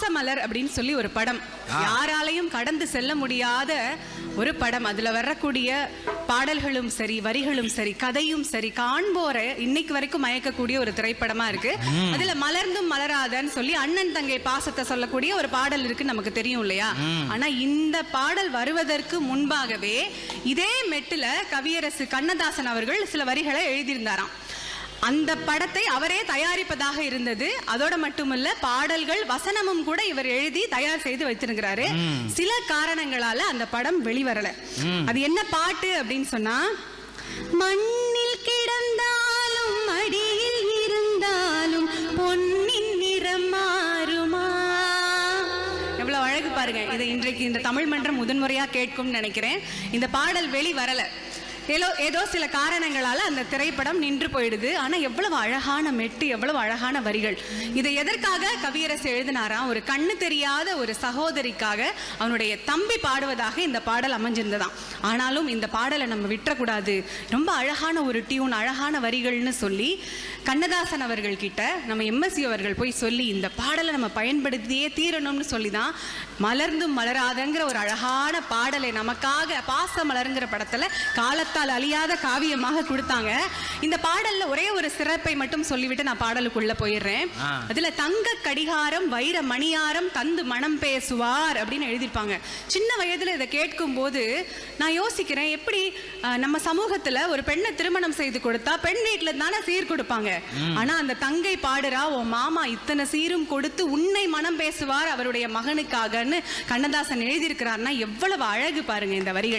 பாசமலர் அப்படின்னு சொல்லி ஒரு படம். யாராலையும் கடந்து செல்ல முடியாத ஒரு படம். அதுல வரக்கூடிய பாடல்களும் சரி வரிகளும் சரி கதையும் சரி காண்போரை இன்னைக்கு வரைக்கும் மயக்கக்கூடிய ஒரு திரைப்படமா இருக்கு. அதுல மலர்ந்தும் மலராதன்னு சொல்லி அண்ணன் தங்கை பாசத்தை சொல்லக்கூடிய ஒரு பாடல் இருக்கு நமக்கு தெரியும் இல்லையா? ஆனா இந்த பாடல் வருவதற்கு முன்பாகவே இதே மெட்டுல கவியரசு கண்ணதாசன் அவர்கள் சில வரிகளை எழுதியிருந்தாராம். அந்த படத்தை அவரே தயாரிப்பதாக இருந்தது. அதோட மட்டுமல்ல பாடல்கள் வசனமும் கூட இவர் எழுதி தயார் செய்து வைத்திருக்கிறாரு. சில காரணங்களால அந்த படம் வெளிவரல. அது என்ன பாட்டு அப்படின்னு சொன்னா மண்ணில் கிடந்தாலும் அடியில் இருந்தாலும் பொன்னின் நிறம் மாறுமா? எவ்வளவு அழகு பாருங்க. இதை இன்றைக்கு இந்த தமிழ் மன்றம் முதன்முறையா கேட்கும்னு நினைக்கிறேன். இந்த பாடல் வெளி வரல ஏதோ ஏதோ சில காரணங்களால் அந்த திரைப்படம் நின்று போயிடுது. ஆனால் எவ்வளவு அழகான மெட்டு எவ்வளவு அழகான வரிகள். இதை எதற்காக கவியரசு எழுதினாராம் ஒரு கண்ணு தெரியாத ஒரு சகோதரிக்காக அவனுடைய தம்பி பாடுவதாக இந்த பாடல் அமைஞ்சிருந்ததாம். ஆனாலும் இந்த பாடலை நம்ம விட்டுறக்கூடாது. ரொம்ப அழகான ஒரு டியூன் அழகான வரிகள்னு சொல்லி கண்ணதாசன் அவர்கள் கிட்ட நம்ம எம்எஸ்சி அவர்கள் போய் சொல்லி இந்த பாடலை நம்ம பயன்படுத்தியே தீரணும்னு சொல்லி தான் மலர்ந்தும் மலராதங்கிற ஒரு அழகான பாடலை நமக்காக பாச மலருங்கிற படத்தில் காலத்தை காலத்தால் அழியாத காவியமாக கொடுத்தாங்க. இந்த பாடல்ல ஒரே ஒரு சிறப்பை மட்டும் சொல்லிவிட்டு நான் பாடலுக்குள்ள போயிடுறேன். அதுல தங்க கடிகாரம் வைர மணியாரம் தந்து மனம் பேசுவார் அப்படின்னு எழுதியிருப்பாங்க. சின்ன வயதுல இதை கேட்கும் போது நான் யோசிக்கிறேன் எப்படி நம்ம சமூகத்துல ஒரு பெண்ணை திருமணம் செய்து கொடுத்தா பெண் வீட்டுல தானே சீர் கொடுப்பாங்க. ஆனா அந்த தங்கை பாடுறா உன் மாமா இத்தனை சீரும் கொடுத்து உன்னை மனம் பேசுவார் அவருடைய மகனுக்காகன்னு கண்ணதாசன் எழுதியிருக்கிறார்னா எவ்வளவு அழகு பாருங்க இந்த வரிகள்.